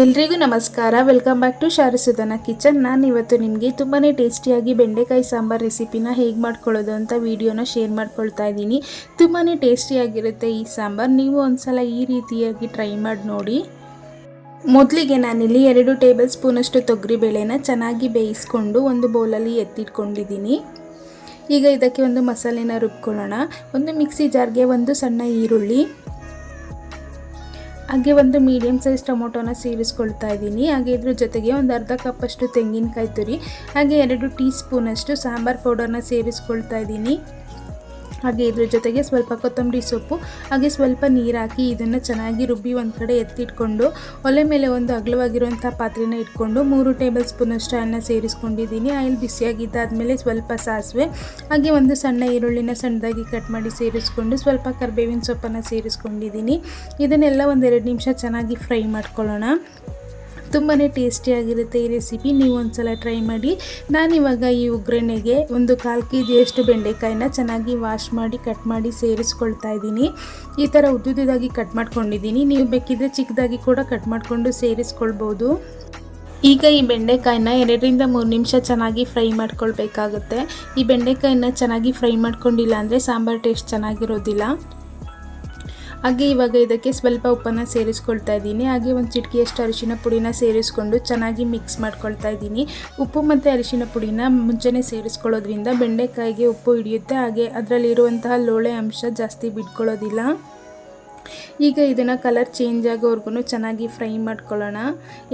ಎಲ್ರಿಗೂ ನಮಸ್ಕಾರ. Welcome back to ಶಾರಸುಧನ ಕಿಚನ್ ನಾನು ಇವತ್ತು ನಿಮಗೆ ತುಂಬಾ ಟೇಸ್ಟಿಯಾಗಿ ಬೆಂಡೆಕಾಯಿ ಸಾಂಬಾರ್ ರೆಸಿಪಿನ ಹೇಗೆ ಮಾಡ್ಕೊಳ್ಳೋದು ಅಂತ ವಿಡಿಯೋನ ಶೇರ್ ಮಾಡ್ಕೊಳ್ತಾ ಇದ್ದೀನಿ. ತುಂಬಾ ಟೇಸ್ಟಿಯಾಗಿರುತ್ತೆ ಈ ಸಾಂಬಾರ್. ನೀವು ಒಂದ್ಸಲ ಈ ರೀತಿಯಾಗಿ ಟ್ರೈ ಮಾಡಿ ನೋಡಿ. ಮೊದಲಿಗೆ ನಾನಿಲ್ಲಿ ಎರಡು ಟೇಬಲ್ ಸ್ಪೂನಷ್ಟು ತೊಗರಿಬೇಳೆನ ಚೆನ್ನಾಗಿ ಬೇಯಿಸ್ಕೊಂಡು ಒಂದು ಬೌಲಲ್ಲಿ ಎತ್ತಿಟ್ಕೊಂಡಿದ್ದೀನಿ. ಈಗ ಇದಕ್ಕೆ ಒಂದು ಮಸಾಲೆನ ರುಬ್ಕೊಳ್ಳೋಣ. ಒಂದು ಮಿಕ್ಸಿ ಜಾರ್ಗೆ ಒಂದು ಸಣ್ಣ ಈರುಳ್ಳಿ. ಹಾಗೆ ಒಂದು ಮೀಡಿಯಮ್ ಸೈಜ್ ಟೊಮೊಟೊನ ಸೇರಿಸ್ಕೊಳ್ತಾ ಇದ್ದೀನಿ. ಹಾಗೆ ಇದ್ರ ಜೊತೆಗೆ ಒಂದು ಅರ್ಧ ಕಪ್ಪಷ್ಟು ತೆಂಗಿನಕಾಯಿ ತುರಿ, ಹಾಗೆ ಎರಡು ಟೀ ಸ್ಪೂನಷ್ಟು ಸಾಂಬಾರ್ ಪೌಡರ್ನ ಸೇರಿಸ್ಕೊಳ್ತಾ ಇದ್ದೀನಿ. ಹಾಗೆ ಇದ್ರ ಜೊತೆಗೆ ಸ್ವಲ್ಪ ಕೊತ್ತಂಬರಿ ಸೊಪ್ಪು, ಹಾಗೆ ಸ್ವಲ್ಪ ನೀರು ಹಾಕಿ ಇದನ್ನು ಚೆನ್ನಾಗಿ ರುಬ್ಬಿ ಒಂದು ಕಡೆ ಎತ್ತಿಟ್ಕೊಂಡು, ಒಲೆ ಮೇಲೆ ಒಂದು ಅಗಲವಾಗಿರುವಂಥ ಪಾತ್ರೆನ ಇಟ್ಕೊಂಡು ಮೂರು ಟೇಬಲ್ ಸ್ಪೂನಷ್ಟು ಅನ್ನ ಸೇರಿಸ್ಕೊಂಡಿದ್ದೀನಿ. ಆಯಿಲ್ ಬಿಸಿಯಾಗಿದ್ದಾದಮೇಲೆ ಸ್ವಲ್ಪ ಸಾಸಿವೆ, ಹಾಗೆ ಒಂದು ಸಣ್ಣ ಈರುಳ್ಳಿನ ಸಣ್ಣದಾಗಿ ಕಟ್ ಮಾಡಿ ಸೇರಿಸ್ಕೊಂಡು ಸ್ವಲ್ಪ ಕರಿಬೇವಿನ ಸೊಪ್ಪನ್ನು ಸೇರಿಸ್ಕೊಂಡಿದ್ದೀನಿ. ಇದನ್ನೆಲ್ಲ ಒಂದೆರಡು ನಿಮಿಷ ಚೆನ್ನಾಗಿ ಫ್ರೈ ಮಾಡ್ಕೊಳ್ಳೋಣ. ತುಂಬಾ ಟೇಸ್ಟಿಯಾಗಿರುತ್ತೆ ಈ ರೆಸಿಪಿ ನೀವು ಒಂದ್ಸಲ ಟ್ರೈ ಮಾಡಿ. ನಾನಿವಾಗ ಈ ಒಗ್ಗರಣೆಗೆ ಒಂದು ಕಾಲು ಕೆ ಜಿಯಷ್ಟು ಬೆಂಡೆಕಾಯಿನ ಚೆನ್ನಾಗಿ ವಾಶ್ ಮಾಡಿ ಕಟ್ ಮಾಡಿ ಸೇರಿಸ್ಕೊಳ್ತಾ ಇದ್ದೀನಿ. ಈ ಥರ ಉದ್ದುದಾಗಿ ಕಟ್ ಮಾಡ್ಕೊಂಡಿದ್ದೀನಿ. ನೀವು ಬೇಕಿದ್ರೆ ಚಿಕ್ಕದಾಗಿ ಕೂಡ ಕಟ್ ಮಾಡಿಕೊಂಡು ಸೇರಿಸ್ಕೊಳ್ಬೋದು. ಈಗ ಈ ಬೆಂಡೆಕಾಯಿನ ಎರಡರಿಂದ ಮೂರು ನಿಮಿಷ ಚೆನ್ನಾಗಿ ಫ್ರೈ ಮಾಡ್ಕೊಳ್ಬೇಕಾಗುತ್ತೆ. ಈ ಬೆಂಡೆಕಾಯಿನ ಚೆನ್ನಾಗಿ ಫ್ರೈ ಮಾಡ್ಕೊಂಡಿಲ್ಲ ಅಂದರೆ ಸಾಂಬಾರು ಟೇಸ್ಟ್ ಚೆನ್ನಾಗಿರೋದಿಲ್ಲ. ಹಾಗೆ ಇವಾಗ ಇದಕ್ಕೆ ಸ್ವಲ್ಪ ಉಪ್ಪನ್ನು ಸೇರಿಸ್ಕೊಳ್ತಾ ಇದ್ದೀನಿ. ಹಾಗೆ ಒಂದು ಚಿಟಕಿಯಷ್ಟು ಅರಿಶಿನ ಪುಡಿನ ಸೇರಿಸ್ಕೊಂಡು ಚೆನ್ನಾಗಿ ಮಿಕ್ಸ್ ಮಾಡ್ಕೊಳ್ತಾ ಇದ್ದೀನಿ. ಉಪ್ಪು ಮತ್ತು ಅರಿಶಿನ ಪುಡಿನ ಮುಂಚೆನೇ ಸೇರಿಸ್ಕೊಳ್ಳೋದ್ರಿಂದ ಬೆಂಡೆಕಾಯಿಗೆ ಉಪ್ಪು ಹಿಡಿಯುತ್ತೆ. ಹಾಗೆ ಅದರಲ್ಲಿರುವಂತಹ ಲೋಳೆ ಅಂಶ ಜಾಸ್ತಿ ಬಿಟ್ಕೊಳ್ಳೋದಿಲ್ಲ. ಈಗ ಇದನ್ನು ಕಲರ್ ಚೇಂಜ್ ಆಗೋವರೆಗೂ ಚೆನ್ನಾಗಿ ಫ್ರೈ ಮಾಡ್ಕೊಳ್ಳೋಣ.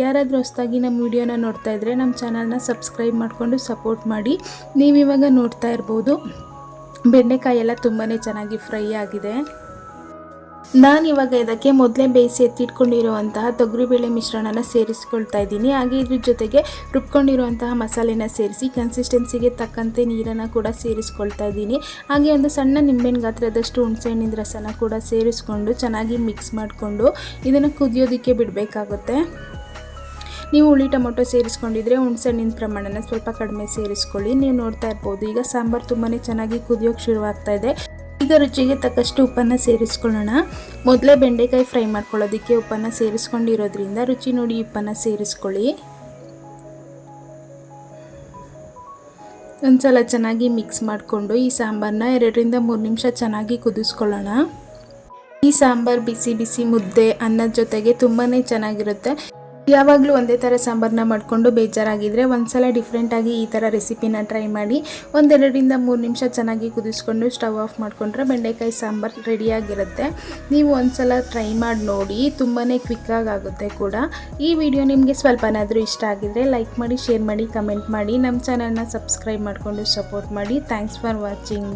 ಯಾರಾದರೂ ಹೊಸದಾಗಿ ನಮ್ಮ ವಿಡಿಯೋನ ನೋಡ್ತಾ ಇದ್ದರೆ ನಮ್ಮ ಚಾನಲ್ನ ಸಬ್ಸ್ಕ್ರೈಬ್ ಮಾಡಿಕೊಂಡು ಸಪೋರ್ಟ್ ಮಾಡಿ. ನೀವಿವಾಗ ನೋಡ್ತಾ ಇರ್ಬೋದು ಬೆಂಡೆಕಾಯಿ ಎಲ್ಲ ತುಂಬಾ ಚೆನ್ನಾಗಿ ಫ್ರೈ ಆಗಿದೆ. ನಾನಿವಾಗ ಇದಕ್ಕೆ ಮೊದಲೇ ಬೇಯಿಸಿ ಎತ್ತಿಟ್ಕೊಂಡಿರುವಂತಹ ತೊಗರಿಬೇಳೆ ಮಿಶ್ರಣನ ಸೇರಿಸ್ಕೊಳ್ತಾ ಇದ್ದೀನಿ. ಹಾಗೆ ಇದ್ರ ಜೊತೆಗೆ ರುಬ್ಕೊಂಡಿರುವಂತಹ ಮಸಾಲೆನ ಸೇರಿಸಿ ಕನ್ಸಿಸ್ಟೆನ್ಸಿಗೆ ತಕ್ಕಂತೆ ನೀರನ್ನು ಕೂಡ ಸೇರಿಸ್ಕೊಳ್ತಾ ಇದ್ದೀನಿ. ಹಾಗೆ ಒಂದು ಸಣ್ಣ ನಿಂಬೆಹಣ್ಣು ಗಾತ್ರದಷ್ಟು ಹುಣಸೆಹಣ್ಣಿನ ರಸನ ಕೂಡ ಸೇರಿಸ್ಕೊಂಡು ಚೆನ್ನಾಗಿ ಮಿಕ್ಸ್ ಮಾಡಿಕೊಂಡು ಇದನ್ನು ಕುದಿಯೋದಕ್ಕೆ ಬಿಡಬೇಕಾಗುತ್ತೆ. ನೀವು ಹುಳಿ ಟೊಮೊಟೊ ಸೇರಿಸ್ಕೊಂಡಿದ್ರೆ ಹುಣಸೆಹಣ್ಣಿನ ಪ್ರಮಾಣನ ಸ್ವಲ್ಪ ಕಡಿಮೆ ಸೇರಿಸ್ಕೊಳ್ಳಿ. ನೀವು ನೋಡ್ತಾ ಇರ್ಬೋದು, ಈಗ ಸಾಂಬಾರು ತುಂಬಾ ಚೆನ್ನಾಗಿ ಕುದಿಯೋಕೆ ಶುರುವಾಗ್ತಾ ಇದೆ. ಈಗ ರುಚಿಗೆ ತಕ್ಕಷ್ಟು ಉಪ್ಪನ್ನು ಸೇರಿಸ್ಕೊಳ್ಳೋಣ. ಮೊದಲೇ ಬೆಂಡೆಕಾಯಿ ಫ್ರೈ ಮಾಡ್ಕೊಳ್ಳೋದಕ್ಕೆ ಉಪ್ಪನ್ನು ಸೇರಿಸ್ಕೊಂಡಿರೋದ್ರಿಂದ ರುಚಿ ನೋಡಿ ಉಪ್ಪನ್ನು ಸೇರಿಸ್ಕೊಳ್ಳಿ. ಒಂದ್ಸಲ ಚೆನ್ನಾಗಿ ಮಿಕ್ಸ್ ಮಾಡಿಕೊಂಡು ಈ ಸಾಂಬಾರನ್ನ ಎರಡರಿಂದ ಮೂರು ನಿಮಿಷ ಚೆನ್ನಾಗಿ ಕುದಿಸ್ಕೊಳ್ಳೋಣ. ಈ ಸಾಂಬಾರು ಬಿಸಿ ಬಿಸಿ ಮುದ್ದೆ ಅನ್ನದ ಜೊತೆಗೆ ತುಂಬಾ ಚೆನ್ನಾಗಿರುತ್ತೆ. ಯಾವಾಗಲೂ ಒಂದೇ ಥರ ಸಾಂಬಾರನ್ನ ಮಾಡಿಕೊಂಡು ಬೇಜಾರಾಗಿದ್ದರೆ ಒಂದ್ಸಲ ಡಿಫ್ರೆಂಟಾಗಿ ಈ ಥರ ರೆಸಿಪಿನ ಟ್ರೈ ಮಾಡಿ ಒಂದೆರಡರಿಂದ ಮೂರು ನಿಮಿಷ ಚೆನ್ನಾಗಿ ಕುದಿಸ್ಕೊಂಡು ಸ್ಟವ್ ಆಫ್ ಮಾಡಿಕೊಂಡ್ರೆ ಬೆಂಡೆಕಾಯಿ ಸಾಂಬಾರು ರೆಡಿಯಾಗಿರುತ್ತೆ. ನೀವು ಒಂದ್ಸಲ ಟ್ರೈ ಮಾಡಿ ನೋಡಿ ತುಂಬಾ ಕ್ವಿಕ್ಕಾಗಿ ಆಗುತ್ತೆ ಕೂಡ. ಈ ವಿಡಿಯೋ ನಿಮಗೆ ಸ್ವಲ್ಪನಾದರೂ ಇಷ್ಟ ಆಗಿದ್ರೆ ಲೈಕ್ ಮಾಡಿ ಶೇರ್ ಮಾಡಿ ಕಮೆಂಟ್ ಮಾಡಿ. ನಮ್ಮ ಚಾನಲ್ನ ಸಬ್ಸ್ಕ್ರೈಬ್ ಮಾಡಿಕೊಂಡು ಸಪೋರ್ಟ್ ಮಾಡಿ. Thanks for watching